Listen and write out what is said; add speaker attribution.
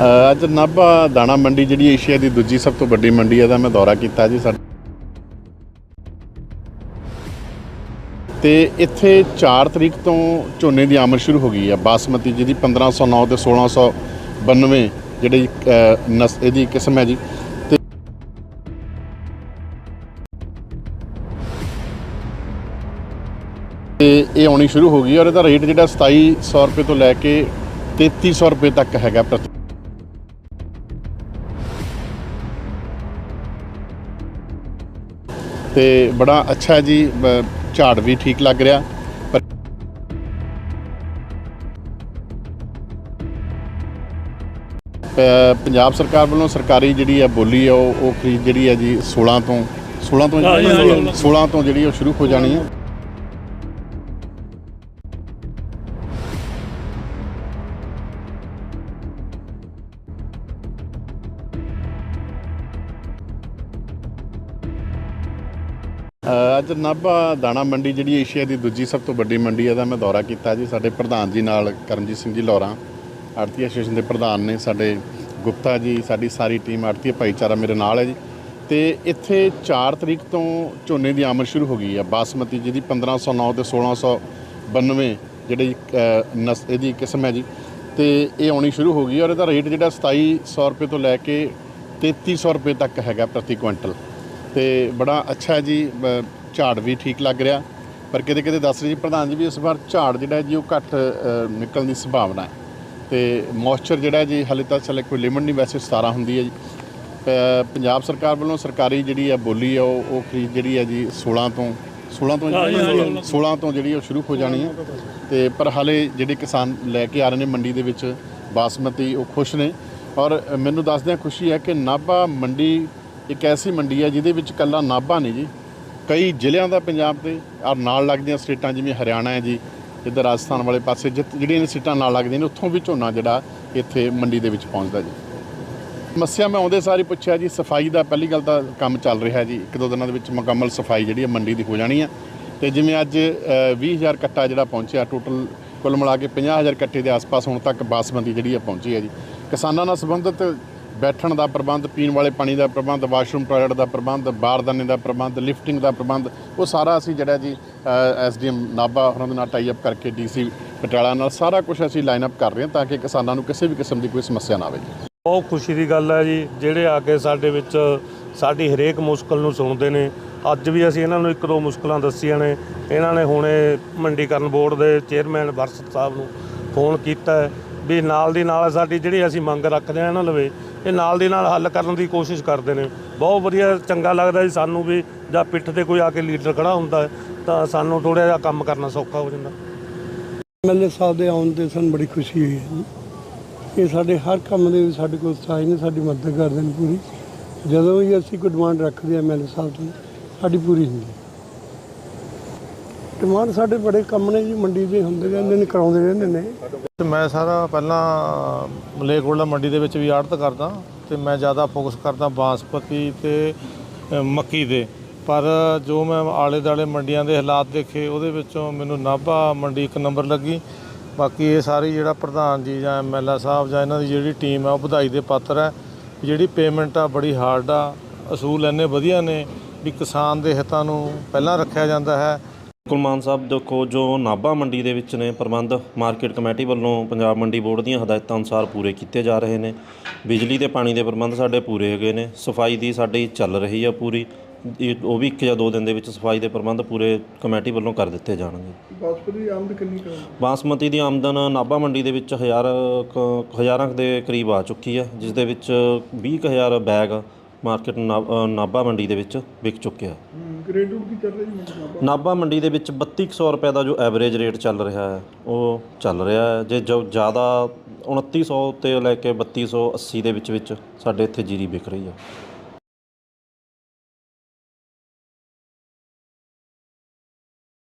Speaker 1: ਅੱਜ ਨਾਭਾ ਦਾਣਾ ਮੰਡੀ ਜਿਹੜੀ ਏਸ਼ੀਆ ਦੀ ਦੂਜੀ ਸਭ ਤੋਂ ਵੱਡੀ ਮੰਡੀ ਹੈ ਦਾ ਮੈਂ ਦੌਰਾ ਕੀਤਾ ਜੀ ਸਾਡੇ ਤੇ ਇੱਥੇ 4 ਤਰੀਕ ਤੋਂ ਝੋਨੇ ਦੀ ਆਮਦ ਸ਼ੁਰੂ ਹੋ ਗਈ ਹੈ। ਬਾਸਮਤੀ ਜਿਹਦੀ 1509 ਤੇ 1692 ਜਿਹੜੀ ਨਸ, ਇਹਦੀ ਕਿਸਮ ਹੈ ਜੀ। ਤੇ ਤੇ ਇਹ ਆਉਣੀ ਸ਼ੁਰੂ ਹੋ ਗਈ ਔਰ ਇਹਦਾ ਰੇਟ ਜਿਹੜਾ 2700 ਰੁਪਏ ਤੋਂ ਲੈ ਕੇ 3300 ਰੁਪਏ ਤੱਕ ਹੈਗਾ ਪ੍ਰਤੀ ਤੇ ਬੜਾ ਅੱਛਾ ਜੀ ਝਾੜ ਵੀ ਠੀਕ ਲੱਗ ਰਿਹਾ ਪੰਜਾਬ ਸਰਕਾਰ ਵੱਲੋਂ ਸਰਕਾਰੀ ਜਿਹੜੀ ਹੈ ਬੋਲੀ ਹੈ ਉਹ ਉਹ ਖਰੀਦ ਜਿਹੜੀ ਹੈ ਜੀ 16 ਤੋਂ 16 ਤੋਂ
Speaker 2: ਹਾਂ ਜੀ, ਹਾਂ ਜੀ।
Speaker 1: 16 ਤੋਂ ਜਿਹੜੀ ਉਹ ਸ਼ੁਰੂ ਹੋ ਜਾਣੀ ਹੈ ਅੱਜ ਨਾਭਾ ਦਾਣਾ ਮੰਡੀ ਜਿਹੜੀ ਏਸ਼ੀਆ ਦੀ ਦੂਜੀ ਸਭ ਤੋਂ ਵੱਡੀ ਮੰਡੀ ਹੈ ਦਾ ਮੈਂ ਦੌਰਾ ਕੀਤਾ ਜੀ। ਸਾਡੇ ਪ੍ਰਧਾਨ ਜੀ ਨਾਲ ਕਰਮਜੀਤ ਸਿੰਘ ਜੀ ਲੋਰਾ ਆੜਤੀ ਐਸੋਸੀਏਸ਼ਨ ਦੇ ਪ੍ਰਧਾਨ ਨੇ ਸਾਡੇ ਗੁਪਤਾ ਜੀ ਸਾਡੀ ਸਾਰੀ ਟੀਮ ਆੜਤੀ ਭਾਈਚਾਰਾ ਮੇਰੇ ਨਾਲ ਹੈ ਜੀ। ਤੇ ਇੱਥੇ 4 ਤਰੀਕ ਤੋਂ ਝੋਨੇ ਦੀ ਆਮਦ ਸ਼ੁਰੂ ਹੋ ਗਈ ਹੈ ਬਾਸਮਤੀ ਜਿਹਦੀ 1509 ਤੇ 1692 ਜਿਹੜੀ ਅ, ਨਸ ਇਹਦੀ ਕਿਸਮ ਹੈ ਜੀ। ਤੇ ਇਹ ਆਉਣੀ ਸ਼ੁਰੂ ਹੋ ਗਈ ਔਰ ਇਹਦਾ ਰੇਟ ਜਿਹੜਾ 2700 ਰੁਪਏ ਤੋਂ ਲੈ ਕੇ 3300 ਰੁਪਏ ਤੱਕ ਹੈਗਾ ਪ੍ਰਤੀ ਕੁਇੰਟਲ। ਤੇ ਬੜਾ ਅੱਛਾ ਜੀ ਝਾੜ ਵੀ ਠੀਕ ਲੱਗ ਰਿਹਾ। ਪਰ ਕਿਤੇ ਕਿਤੇ ਦੱਸ ਰਹੇ ਜੀ ਪ੍ਰਧਾਨ ਜੀ ਵੀ ਇਸ ਵਾਰ ਝਾੜ ਜਿਹੜਾ ਜੀ ਉਹ ਘੱਟ ਨਿਕਲਣ ਦੀ ਸੰਭਾਵਨਾ ਹੈ। ਤੇ ਮੋਇਸਚਰ ਜਿਹੜਾ ਜੀ ਹਾਲੇ ਤੱਕ ਚਲੇ ਕੋਈ ਲਿਮਟ ਨਹੀਂ ਵੈਸੇ 17 ਹੁੰਦੀ ਹੈ ਜੀ। ਪੰਜਾਬ ਸਰਕਾਰ ਵੱਲੋਂ ਸਰਕਾਰੀ ਜਿਹੜੀ ਹੈ ਬੋਲੀ ਹੈ ਉਹ ਉਹ ਖਰੀਦ ਜਿਹੜੀ ਹੈ ਜੀ 16 ਤੋਂ 16 ਤੋਂ
Speaker 2: ਹਾਂ ਜੀ, ਹਾਂ ਜੀ।
Speaker 1: 16 ਤੋਂ ਜਿਹੜੀ ਉਹ ਸ਼ੁਰੂ ਹੋ ਜਾਣੀ ਹੈ। ਤੇ ਪਰ ਹਾਲੇ ਜਿਹੜੇ ਕਿਸਾਨ ਲੈ ਕੇ ਆ ਰਹੇ ਨੇ ਮੰਡੀ ਦੇ ਵਿੱਚ ਬਾਸਮਤੀ ਉਹ ਖੁਸ਼ ਨੇ। ਔਰ ਮੈਨੂੰ ਦੱਸਦਿਆਂ ਖੁਸ਼ੀ ਹੈ ਕਿ ਨਾਭਾ ਮੰਡੀ ਇੱਕ ਐਸੀ ਮੰਡੀ ਹੈ ਜਿਹਦੇ ਵਿੱਚ ਕੱਲਾ ਨਾਭਾ ਨਹੀਂ ਜੀ। ਕਈ ਜ਼ਿਲ੍ਹਿਆਂ ਦਾ ਪੰਜਾਬ ਦੇ ਔਰ ਨਾਲ ਲੱਗਦੀਆਂ ਸਟੇਟਾਂ ਜਿਵੇਂ ਹਰਿਆਣਾ ਹੈ ਜੀ ਇੱਧਰ ਰਾਜਸਥਾਨ ਵਾਲੇ ਪਾਸੇ ਜਿੱਤ- ਜਿਹੜੀਆਂ ਸਟੇਟਾਂ ਨਾਲ ਲੱਗਦੀਆਂ ਨੇ ਉੱਥੋਂ ਵੀ ਝੋਨਾ ਜਿਹੜਾ ਇੱਥੇ ਮੰਡੀ ਦੇ ਵਿੱਚ ਪਹੁੰਚਦਾ ਜੀ। ਸਮੱਸਿਆ ਮੈਂ ਆਉਂਦੇ ਸਾਰੀ ਪੁੱਛਿਆ ਜੀ ਸਫ਼ਾਈ ਦਾ ਪਹਿਲੀ ਗੱਲ ਤਾਂ ਕੰਮ ਚੱਲ ਰਿਹਾ ਜੀ। ਇੱਕ ਦੋ ਦਿਨਾਂ ਦੇ ਵਿੱਚ ਮੁਕੰਮਲ ਸਫ਼ਾਈ ਜਿਹੜੀ ਹੈ ਮੰਡੀ ਦੀ ਹੋ ਜਾਣੀ ਹੈ ਤੇ ਜਿਵੇਂ ਅੱਜ ਅ, 20000 ਕੱਟਾ ਜਿਹੜਾ ਪਹੁੰਚਿਆ ਟੋਟਲ ਕੁੱਲ ਮਿਲਾ ਕੇ 50000 ਕੱਟੇ ਦੇ ਆਸ-ਪਾਸ ਹੁਣ ਤੱਕ ਬਾਸਮਤੀ ਜਿਹੜੀ ਆ ਪਹੁੰਚੀ ਹੈ ਜੀ। ਕਿਸਾਨਾਂ ਨਾਲ ਸੰਬੰਧਿਤ ਬੈਠਣ ਦਾ ਪ੍ਰਬੰਧ, ਪੀਣ ਵਾਲੇ ਪਾਣੀ ਦਾ ਪ੍ਰਬੰਧ, ਵਾਸ਼ਰੂਮ ਟਾਇਲਟ ਦਾ ਪ੍ਰਬੰਧ, ਬਾਰਦਾਨੇ ਦਾ ਪ੍ਰਬੰਧ, ਲਿਫਟਿੰਗ ਦਾ ਪ੍ਰਬੰਧ, ਉਹ ਸਾਰਾ ਅਸੀਂ ਜਿਹੜਾ ਜੀ ਐਸਡੀਐਮ ਨਾਭਾ ਉਹਨਾਂ ਦੇ ਨਾਲ ਟਾਈ ਅਪ ਕਰਕੇ ਡੀਸੀ ਪਟਿਆਲਾ ਨਾਲ ਸਾਰਾ ਕੁਝ ਅਸੀਂ ਲਾਈਨ ਅਪ ਕਰ ਰਹੇ ਹਾਂ ਤਾਂ ਕਿ ਕਿਸਾਨਾਂ ਨੂੰ ਕਿਸੇ ਵੀ ਕਿਸਮ ਦੀ ਕੋਈ ਸਮੱਸਿਆ ਨਾ ਆਵੇ।
Speaker 2: ਬਹੁਤ ਖੁਸ਼ੀ ਦੀ ਗੱਲ ਹੈ ਜੀ, ਜਿਹੜੇ ਆ ਕੇ ਸਾਡੇ ਵਿੱਚ ਸਾਡੀ ਹਰੇਕ ਮੁਸ਼ਕਲ ਨੂੰ ਸੁਣਦੇ ਨੇ। ਅੱਜ ਵੀ ਅਸੀਂ ਇਹਨਾਂ ਨੂੰ ਇੱਕ ਦੋ ਮੁਸ਼ਕਲਾਂ ਦੱਸੀਆਂ ਨੇ। ਇਹਨਾਂ ਨੇ ਹੁਣੇ ਮੰਡੀਕਰਨ ਬੋਰਡ ਦੇ ਚੇਅਰਮੈਨ ਵਰਸਤ ਸਾਹਿਬ ਨੂੰ ਫੋਨ ਕੀਤਾ ਵੀ ਨਾਲ ਦੀ ਨਾਲ ਸਾਡੀ ਜਿਹੜੀ ਅਸੀਂ ਮੰਗ ਰੱਖਦੇ ਆ ਇਹਨਾਂ ਲਵੇ ਇਹ ਨਾਲ ਦੀ ਨਾਲ ਹੱਲ ਕਰਨ ਦੀ ਕੋਸ਼ਿਸ਼ ਕਰਦੇ ਨੇ। ਬਹੁਤ ਵਧੀਆ, ਚੰਗਾ ਲੱਗਦਾ ਜੀ ਸਾਨੂੰ ਵੀ, ਜਾਂ ਪਿੱਠ ਤੇ ਕੋਈ ਆ ਕੇ ਲੀਡਰ ਖੜਾ ਹੁੰਦਾ ਤਾਂ ਸਾਨੂੰ ਥੋੜਾ ਜਿਹਾ ਕੰਮ ਕਰਨਾ ਸੌਖਾ ਹੋ ਜਾਂਦਾ।
Speaker 3: ਐਮਐਲਏ ਸਾਹਿਬ ਦੇ ਆਉਣ ਤੇ ਸਾਨੂੰ ਬੜੀ ਖੁਸ਼ੀ ਹੋਈ ਹੈ ਜੀ। ਇਹ ਸਾਡੇ ਹਰ ਕੰਮ ਦੇ ਵਿੱਚ ਸਾਡੇ ਕੋਲ ਸਾਈ ਨੇ, ਸਾਡੀ ਮਦਦ ਕਰਦੇ ਨੇ ਪੂਰੀ। ਜਦੋਂ ਵੀ ਅਸੀਂ ਕੋਈ ਡਿਮਾਂਡ ਰੱਖਦੇ ਆ ਐਮਐਲਏ ਸਾਹਿਬ ਤੋਂ, ਸਾਡੀ ਪੂਰੀ ਹੁੰਦੀ ਹੈ। ਡਿਮਾਂਡ ਸਾਡੇ ਬੜੇ ਕੰਮ ਨੇ ਜੀ, ਮੰਡੀ ਦੇ ਹੁੰਦੇ ਰਹਿੰਦੇ ਨੇ, ਕਰਾਉਂਦੇ ਰਹਿੰਦੇ ਨੇ।
Speaker 4: ਤੇ ਮੈਂ ਸਾਰਾ ਪਹਿਲਾਂ ਮਲੇਰਕੋਟਲਾ ਮੰਡੀ ਦੇ ਵਿੱਚ ਵੀ ਆੜਤ ਕਰਦਾ, ਤੇ ਮੈਂ ਜ਼ਿਆਦਾ ਫੋਕਸ ਕਰਦਾ ਬਾਸਪਤੀ ਤੇ ਮੱਕੀ ਦੇ। ਪਰ ਜੋ ਮੈਂ ਆਲੇ ਦਾਲੇ ਮੰਡੀਆਂ ਦੇ ਹਾਲਾਤ ਦੇਖੇ, ਉਹਦੇ ਵਿੱਚੋਂ ਮੈਨੂੰ ਨਾਭਾ ਮੰਡੀ ਇੱਕ ਨੰਬਰ ਲੱਗੀ। ਬਾਕੀ ਇਹ ਸਾਰੀ ਜਿਹੜਾ ਪ੍ਰਧਾਨ ਜੀ ਜਾਂ ਐਮਐਲਏ ਸਾਹਿਬ ਜਾਂ ਇਹਨਾਂ ਦੀ ਜਿਹੜੀ ਟੀਮ ਆ, ਉਹ ਵਧਾਈ ਦੇ ਪਾਤਰ ਹੈ ਜਿਹੜੀ ਪੇਮੈਂਟ ਆ, ਬੜੀ ਹਾਰਡ ਆ। ਅਸੂਲ ਇੰਨੇ ਵਧੀਆ ਨੇ ਵੀ ਕਿਸਾਨ ਦੇ ਹਿੱਤਾਂ ਨੂੰ ਪਹਿਲਾਂ ਰੱਖਿਆ ਜਾਂਦਾ ਹੈ।
Speaker 5: ਕੁਲਮਾਨ ਸਾਹਿਬ ਦੇਖੋ ਜੋ ਨਾਭਾ ਮੰਡੀ ਦੇ ਵਿੱਚ ਨੇ ਪ੍ਰਬੰਧ ਮਾਰਕੀਟ ਕਮੇਟੀ ਵੱਲੋਂ ਪੰਜਾਬ ਮੰਡੀ ਬੋਰਡ ਦੀਆਂ ਹਦਾਇਤਾਂ ਅਨੁਸਾਰ ਪੂਰੇ ਕੀਤੇ ਜਾ ਰਹੇ ਨੇ। ਬਿਜਲੀ ਤੇ ਪਾਣੀ ਦੇ ਪ੍ਰਬੰਧ ਸਾਡੇ ਪੂਰੇ ਹੈਗੇ ਨੇ। ਸਫ਼ਾਈ ਦੀ ਸਾਡੀ ਚੱਲ ਰਹੀ ਆ ਪੂਰੀ। ਇਹ- ਉਹ ਵੀ ਇੱਕ ਜਾਂ ਦੋ ਦਿਨ ਦੇ ਵਿੱਚ ਸਫ਼ਾਈ ਦੇ ਪ੍ਰਬੰਧ ਪੂਰੇ ਕਮੇਟੀ ਵੱਲੋਂ ਕਰ ਦਿੱਤੇ ਜਾਣਗੇ।
Speaker 3: ਬਾਸਪਤੀ ਦੀ ਆਮਦ ਕਿੰਨੀ ਕਰ
Speaker 5: ਬਾਸਮਤੀ ਦੀ ਆਮਦਨ ਨਾਭਾ ਮੰਡੀ ਦੇ ਵਿੱਚ ਹਜ਼ਾਰ ਕੁ- ਹਜ਼ਾਰਾਂ ਕੁ ਦੇ ਕਰੀਬ ਆ ਚੁੱਕੀ ਹੈ ਜਿਸ ਦੇ ਵਿੱਚ 20000 ਬੈਗ ਮਾਰਕੀਟ ਨਾਭਾ ਮੰਡੀ ਦੇ ਵਿੱਚ ਵਿਕ ਚੁੱਕਿਆ।
Speaker 3: ਗ੍ਰੇਡ ਕੀ ਚੱਲ ਰਹੀ ਮੰਡੀ
Speaker 5: ਨਾਭਾ? ਮੰਡੀ ਦੇ ਵਿੱਚ 3200 ਰੁਪਏ ਦਾ ਜੋ ਐਵਰੇਜ ਰੇਟ ਚੱਲ ਰਿਹਾ ਹੈ ਉਹ ਚੱਲ ਰਿਹਾ ਹੈ। ਜੇ ਜੋ ਜ਼ਿਆਦਾ 2900 ਤੇ ਲੈ ਕੇ 3280 ਦੇ ਵਿੱਚ ਵਿੱਚ ਸਾਡੇ ਇੱਥੇ ਜੀਰੀ ਵਿਕ ਰਹੀ ਹੈ।